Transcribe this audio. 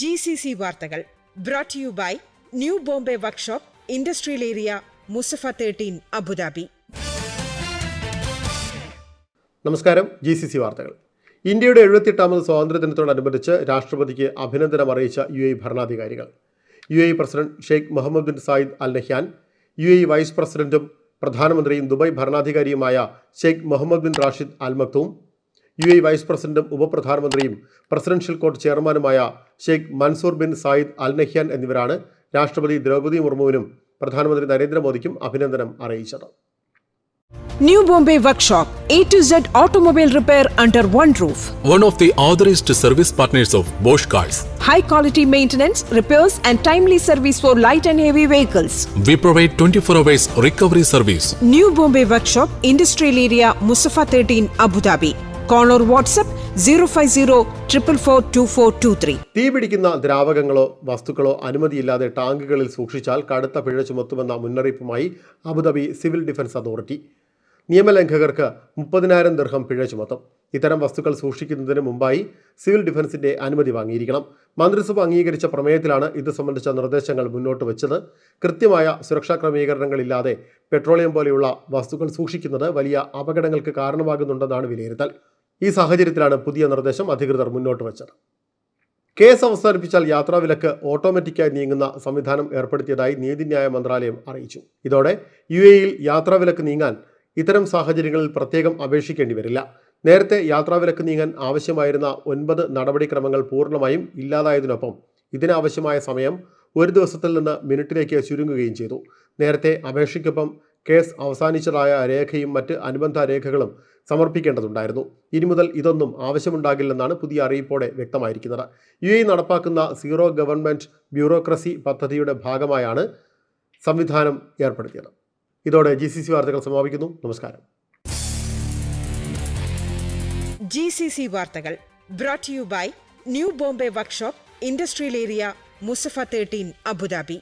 G C C വാർത്തകൾ brought you by new Bombay workshop industrial area Musaffah thirteen Abu Dhabi നമസ്കാരം G C C വാർത്തകൾ. ഇന്ത്യയുടെ എഴുപത്തിയെട്ടാമത് സ്വാതന്ത്ര്യദിനത്തോടനുബന്ധിച്ച് രാഷ്ട്രപതിക്ക് അഭിനന്ദനം അറിയിച്ച യു എ ഭരണാധികാരികൾ. U A president Sheikh Mohammed bin Zayed Al Nahyan U A vice പ്രസിഡന്റും പ്രധാനമന്ത്രിയും Dubai ഭരണാധികാരിയുമായ Sheikh Mohammed bin Rashid Al Maktoum U A vice പ്രസിഡന്റും ഉപപ്രധാനമന്ത്രിയും പ്രസിഡൻഷ്യൽ കോർട്ട് ചെയർമാനുമായ Sheikh Mansour bin Zayed Al Nahyan എന്നിവരാണ് രാഷ്ട്രപതി ദ്രൗപദി മുർമുവിനും പ്രധാനമന്ത്രി നരേന്ദ്രമോദിക്കും അഭിനന്ദനം അറിയിച്ചത് New Bombay Workshop, A to Z automobile repair under one roof. one of the authorized service partners of Bosch Cars. High quality maintenance, repairs, and timely service for light and heavy vehicles. We provide 24 hours recovery service. New Bombay Workshop, Industrial Area, Mustafa 13, Abu Dhabi. Call or WhatsApp 050 444 2423. തീപിടിക്കുന്ന ദ്രാവകങ്ങളോ വസ്തുക്കളോ അനുമതിയില്ലാതെ ടാങ്കുകളിൽ സൂക്ഷിച്ചാൽ കടുത്ത പിഴ ചുമത്തുമെന്ന മുന്നറിയിപ്പുമായി Abu Dhabi civil defence authority. നിയമലംഘകർക്ക് മുപ്പതിനായിരം ദീർഘം പിഴ ചുമത്തും. ഇത്തരം വസ്തുക്കൾ സൂക്ഷിക്കുന്നതിന് മുമ്പായി സിവിൽ ഡിഫൻസിന്റെ അനുമതി വാങ്ങിയിരിക്കണം. മന്ത്രിസഭ അംഗീകരിച്ച പ്രമേയത്തിലാണ് ഇത് സംബന്ധിച്ച നിർദ്ദേശങ്ങൾ മുന്നോട്ട് വെച്ചത്. കൃത്യമായ സുരക്ഷാ ക്രമീകരണങ്ങളില്ലാതെ പെട്രോളിയം പോലെയുള്ള വസ്തുക്കൾ സൂക്ഷിക്കുന്നത് വലിയ അപകടങ്ങൾക്ക് കാരണമാകുന്നുണ്ടെന്നാണ് വിലയിരുത്തൽ. ഈ സാഹചര്യത്തിലാണ് പുതിയ നിർദ്ദേശം അധികൃതർ മുന്നോട്ട് വച്ചത്. കേസ് അവസാനിപ്പിച്ചാൽ യാത്രാവിലക്ക് ഓട്ടോമാറ്റിക്കായി നീങ്ങുന്ന സംവിധാനം ഏർപ്പെടുത്തിയതായി നീതിന്യായ മന്ത്രാലയം അറിയിച്ചു. ഇതോടെ യു എയിൽ യാത്രാവിലക്ക് നീങ്ങാൻ ഇത്തരം സാഹചര്യങ്ങളിൽ പ്രത്യേകം അപേക്ഷിക്കേണ്ടി വരില്ല. നേരത്തെ യാത്രാവിലക്ക് നീങ്ങാൻ ആവശ്യമായിരുന്ന ഒൻപത് നടപടിക്രമങ്ങൾ പൂർണമായും ഇല്ലാതായതിനൊപ്പം ഇതിനാവശ്യമായ സമയം ഒരു ദിവസത്തിൽ നിന്ന് മിനിറ്റിലേക്ക് ചുരുങ്ങുകയും ചെയ്തു. നേരത്തെ അപേക്ഷയ്ക്കൊപ്പം കേസ് അവസാനിച്ചതായ രേഖയും മറ്റ് അനുബന്ധ രേഖകളും സമർപ്പിക്കേണ്ടതുണ്ടായിരുന്നു. ഇനി മുതൽ ഇതൊന്നും ആവശ്യമുണ്ടാകില്ലെന്നാണ് പുതിയ അറിയിപ്പോടെ വ്യക്തമായിരിക്കുന്നത്. യു എ നടപ്പാക്കുന്ന സീറോ ഗവൺമെന്റ് ബ്യൂറോക്രസി പദ്ധതിയുടെ ഭാഗമായാണ് സംവിധാനം ഏർപ്പെടുത്തിയത്. ഇതോടെ ജി സി സി വാർത്തകൾ സമാപിക്കുന്നു. നമസ്കാരം. ജി സി സി വാർത്തകൾ brought you by new Bombay workshop industrial area Musaffah thirteen Abu Dhabi.